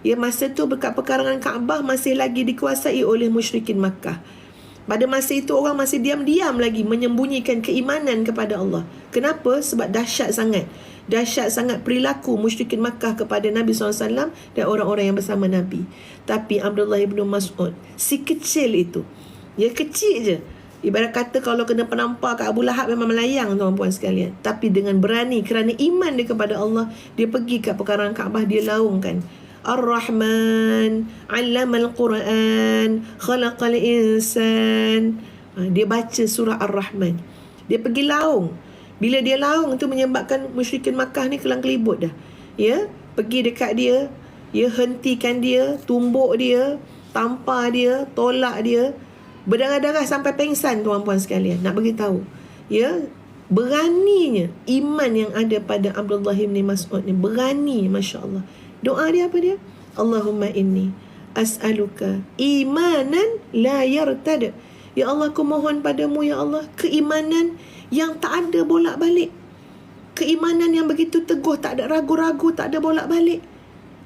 Ya masa tu berkat pekarangan Kaabah masih lagi dikuasai oleh musyrikin Makkah. Pada masa itu orang masih diam-diam lagi menyembunyikan keimanan kepada Allah. Kenapa? Sebab dahsyat sangat. Dahsyat sangat perilaku musyrikin Makkah kepada Nabi SAW dan orang-orang yang bersama Nabi. Tapi Abdullah ibn Mas'ud, si kecil itu, ya kecil je. Ibarat kata kalau kena penampar kat Abu Lahab memang melayang tuan-puan sekalian. Tapi dengan berani kerana iman dia kepada Allah, dia pergi kat pekarangan Kaabah, dia laungkan. Ar-Rahman, Allama Al-Quran, Khalaqal Insan. Ha, dia baca surah Ar-Rahman. Dia pergi laung. Bila dia laung tu menyebabkan musyrikin Makkah ni kelang kelibut dah. Ya, pergi dekat dia, ya hentikan dia, tumbuk dia, tampar dia, tolak dia, berdarah-darah sampai pengsan tuan-puan sekalian. Nak bagi tahu. Ya, beraninya iman yang ada pada Abdullah bin Mas'ud ni berani masya-Allah. Doa dia apa dia? Allahumma inni as'aluka imanan la yartad. Ya Allah, aku mohon padamu ya Allah keimanan yang tak ada bolak-balik. Keimanan yang begitu teguh, tak ada ragu-ragu, tak ada bolak-balik.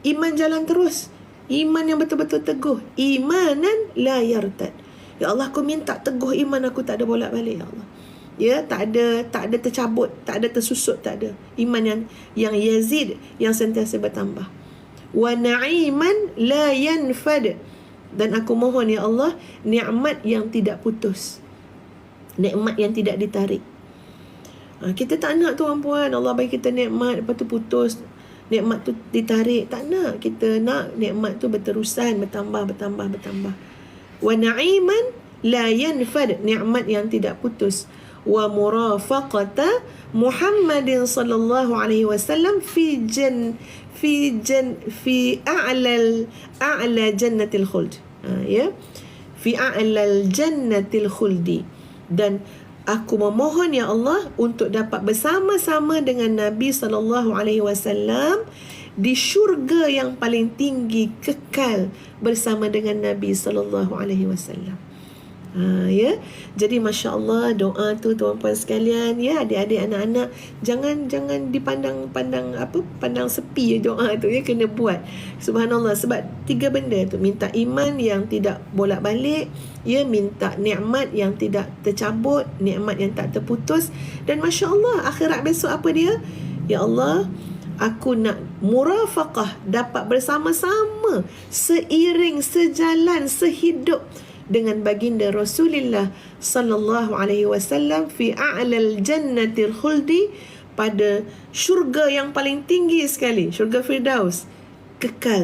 Iman jalan terus. Iman yang betul-betul teguh. Imanan la yartad. Ya Allah, aku minta teguh iman aku tak ada bolak-balik ya Allah. Ya, tak ada tak ada tercabut, tak ada tersusut, tak ada. Iman yang yang yazid, yang sentiasa bertambah wa na'iman la yanfad. Dan aku mohon ya Allah nikmat yang tidak putus. Nikmat yang tidak ditarik. Ha, kita tak nak tuan puan Allah bagi kita nikmat lepas tu putus. Nikmat tu ditarik. Tak nak kita nak nikmat tu berterusan bertambah bertambah bertambah. Wa na'iman la yanfad nikmat yang tidak putus. Wa murafaqata Muhammadin sallallahu alaihi wasallam fi jan fi jan fi a'la a'la jannatil khuld. Ha, ya? Fi a'la jannatil khuldi. Dan aku memohon ya Allah untuk dapat bersama-sama dengan Nabi sallallahu alaihi wasallam di syurga yang paling tinggi kekal bersama dengan Nabi sallallahu alaihi wasallam Ha, ya. Jadi masya-Allah doa tu tuan-puan sekalian ya adik-adik anak-anak jangan jangan dipandang pandang apa pandang sepi ya doa tu ya kena buat. Subhanallah sebab tiga benda tu minta iman yang tidak bolak-balik ya minta nikmat yang tidak tercabut, nikmat yang tak terputus dan masya-Allah akhirat besok apa dia? Ya Allah, aku nak murafaqah dapat bersama-sama seiring sejalan sehidup dengan baginda Rasulullah sallallahu alaihi wasallam fi a'lal jannatil khuldi pada syurga yang paling tinggi sekali syurga firdaus kekal